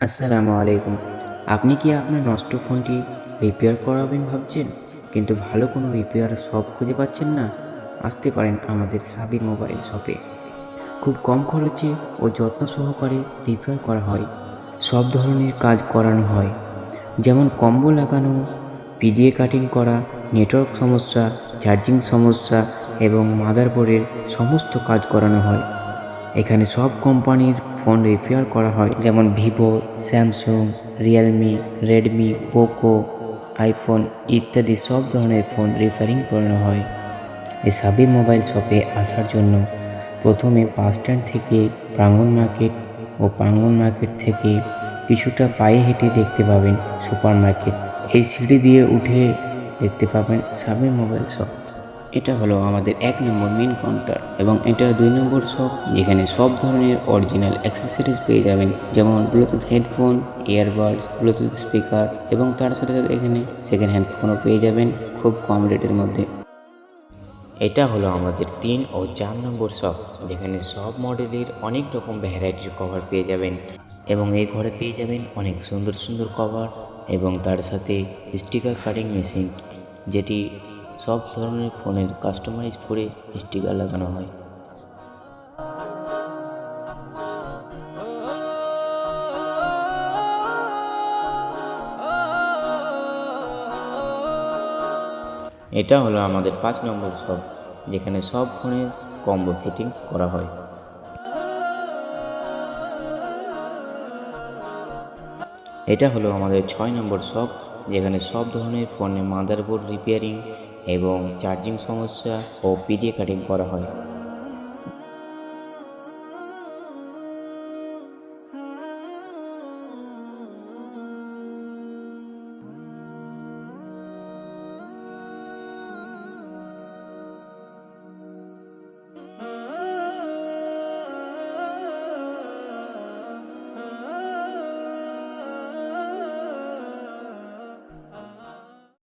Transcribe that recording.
আসসালামু আলাইকুম। আপনি কি আপনার নষ্ট ফোনটি রিপেয়ার করাবেন ভাবছেন? কিন্তু ভালো কোনো রিপেয়ার শপ খুঁজে পাচ্ছেন না। আসতে পারেন আমাদের সাবির মোবাইল শপে। খুব কম খরচে ও যত্ন সহকারে রিপেয়ার করা হয়। সব ধরনের কাজ করানো হয়। যেমন কম্বো লাগানো, পিডিএ কাটিং করা নেটওয়ার্ক সমস্যা চার্জিং সমস্যা এবং মাদারবোর্ডের সমস্ত কাজ করানো হয়। এখানে সব কোম্পানির ফোন রিপেয়ার করা হয়, যেমন Vivo, Samsung, Realme, Redmi, Poco, iPhone ইত্যাদি সব ধরনের ফোন রিপেয়ারিং করানো হয়। এই সাবির মোবাইল শপে আসার জন্য প্রথমে বাস স্ট্যান্ড থেকে প্রাঙ্গন মার্কেট ও প্রাঙ্গন মার্কেট থেকে কিছুটা পায়ে হেঁটে দেখতে পাবেন সুপার মার্কেট এই সিঁড়ি দিয়ে উঠে দেখতে পাবেন সাবির মোবাইল শপ এটা হলো আমাদের এক নম্বর মেন কাউন্টার এবং এটা দুই নম্বর শপ যেখানে সব ধরনের অরিজিনাল অ্যাক্সেসরিজ পেয়ে যাবেন, যেমন bluetooth headphone earbuds bluetooth speaker এবং তার সাথে সাথে এখানে সেকেন্ড হ্যান্ড ফোনও পেয়ে যাবেন খুব কম রেটের মধ্যে। এটা হলো আমাদের তিন ও চার নম্বর শপ যেখানে সব মডেলের অনেক রকম ভ্যারাইটির কভার পেয়ে যাবেন এবং এই ঘরে পেয়ে যাবেন অনেক সুন্দর সুন্দর কভার এবং তার সাথে স্টিকার কাটিং মেশিন যেটি সব ধরনের ফোনের কাস্টমাইজ করে স্টিকার লাগানো হয়। এটা হলো আমাদের পাঁচ নম্বর শপ যেখানে সব ফোনের কম্বো ফিটিংস করা হয়। এটা হলো আমাদের ছয় নম্বর শপ যেখানে সব ধরনের ফোনে মাদারবোর্ড রিপেয়ারিং এবং চার্জিং সমস্যা ও পিডিএ কাটিং করা হয়।